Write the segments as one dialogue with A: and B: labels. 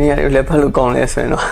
A: နေရာတွေလည်းဖတ်လို့ကောင်းလဲဆိုရင်တော့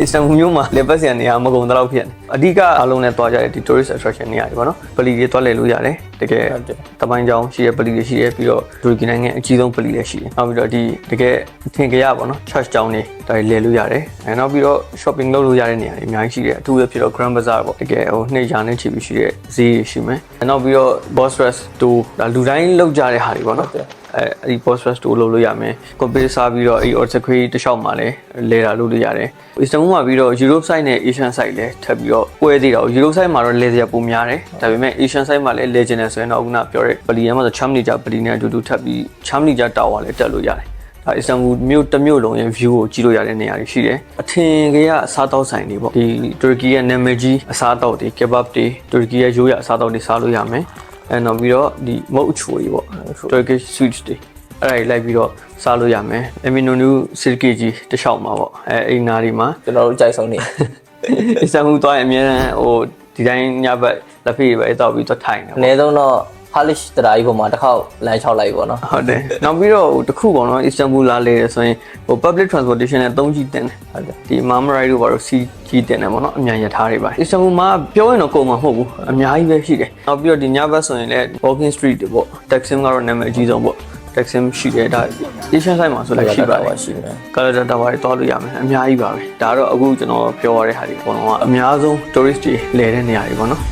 A: အစ္စတန်ဘူမြို့မှာလည်းပတ်စရာနေရာမကုန်တော့ဖြစ်နေအဓိကအလုံးနဲ့တွားကြတဲ့ဒီ tourist attraction နေရာတွေပေါ့နော်ပလီတွေတွားလည်လို့ရတယ်တကယ်
B: ဟုတ်တယ်
A: တပိုင်းကြောင်ရှိတဲ့ပလီတွေရှိတယ်ပြီးတော့တူရကီနိုင်ငံအကြီးဆုံးပလီလည်းရှိတယ်နောက်ပြီးတော့ဒီတကယ်အထင်ကရပေါ့နော် church ကျောင်းတွေဒါတွေလည်လို့ရတယ်အဲနောက်ပြီးတော့ shopping လုပ်လို့ရတဲ့နေရာတွေအများကြီးရှိတယ်အထူးသဖြင့်တော့ Grand Bazaar ပေါ့တကယ်ဟိုနှစ်ရာနဲ့ချီပြီးရှိတဲ့ဈေးတွေရှိမယ်အဲနောက်ပြီးတော့ Boss Rest တို့ဒါလူတိုင်းလောက်ကြတဲ့ဟာတွေပေါ့နော်
B: ဟုတ်တယ်
A: အဲအဲ့ဒီ post rest တိုးလုပ်လို့ရမယ်။ computer စားပြီးတော့အဲ့ဒီ orthography တစ်လျှောက်မှာလည်းလဲတာလုပ်လို့ရတယ်။ Istanbul မှာပြီးတော့ Europe site နဲ့ Asian site လည်းထပ်ပြီးတော့ပွဲသေးတာကို Europe site မှာတော့လဲစရာပုံများတယ်။ဒါပေမဲ့ Asian site မှာလည်းလဲကျင်တယ်ဆိုရင်တော့ခုနပြောတဲ့ပလီထဲမှာဆို Charm Nature ပလီနဲ့အတူတူထပ်ပြီး Charm Nature Tower လည်းတက်လို့ရတယ်။ဒါ Istanbul မြို့တစ်မြို့လုံးရဲ့ view ကိုကြည့်လို့ရတဲ့နေရာတွေရှိတယ်။အထင်ကြီးကအစားတောက်ဆိုင်တွေပေါ့။ဒီတူရကီရဲ့နာမည်ကြီးအစားတောက်တွေ kebab တွေတူရကီရဲ့ရိုးရအစားတောက်တွေစားလို့ရမယ်။ အဲနောက်ပြီးတော့ဒီမုတ်အချိုတွေပေါ့။ Turkish sweets တွေအဲ့ဒါကြီးလိုက်ပြီးတော့စားလို့ရမယ်အမီနိုနူစစ်ကေကြီးတစ်လျှောက်မှာပေါ့အဲအိမ်နာဒီမှာ
B: ကျွန်တော်တို့ကြိုက်ဆုံးနေ
A: အစ္စတန်ဘူသွားရင်အများအားဟိုဒီတိုင်းညဘက်လက်ဖေးပဲတောက်ပြီးတော့ထိုင်တယ်
B: အ
A: ပေါ့
B: နည်းဆုံးတော့ Polish တရားကြီးပေါ်မှာတစ်ခေါက်လမ်းလျှောက်လိုက်ပေါ့နော်
A: ဟုတ်တယ်နောက်ပြီးတော့ဟိုတစ်ခုပေါ့နော်အစ္စတန်ဘူလာလေတယ်ဆိုရင်ဟို public transportation နဲ့သုံးကြည့်တင်တယ်
B: ဟုတ်တယ်
A: ဒီမာမရိုက်တို့ဘာလို့စီကြီးတင်တယ်ပေါ့နော်အမြန်ရထားတွေပါအစ္စတန်ဘူမှာပြောရင်တော့ကုန်မှာမဟုတ်ဘူးအများကြီးပဲရှိတယ်နောက်ပြီးတော့ဒီညဘက်ဆိုရင်လည်း walking street တွေပေါ့ Taksim ကတော့နာမည်အကြီးဆုံးပေါ့ Taksim ရှိတယ်ဒါ Asian side မှာဆိုလည်းရှိပါတယ်
B: ရှိမယ်
A: ကာလာတာတာဝါတွေတွားလို့ရမယ်အများကြီးပါပဲဒါကတော့အခုကျွန်တော်ပြောရတဲ့ဟာတွေအကုန်လုံးကအများဆုံး tourist တွေလဲတဲ့နေရာတွေပေါ့နော်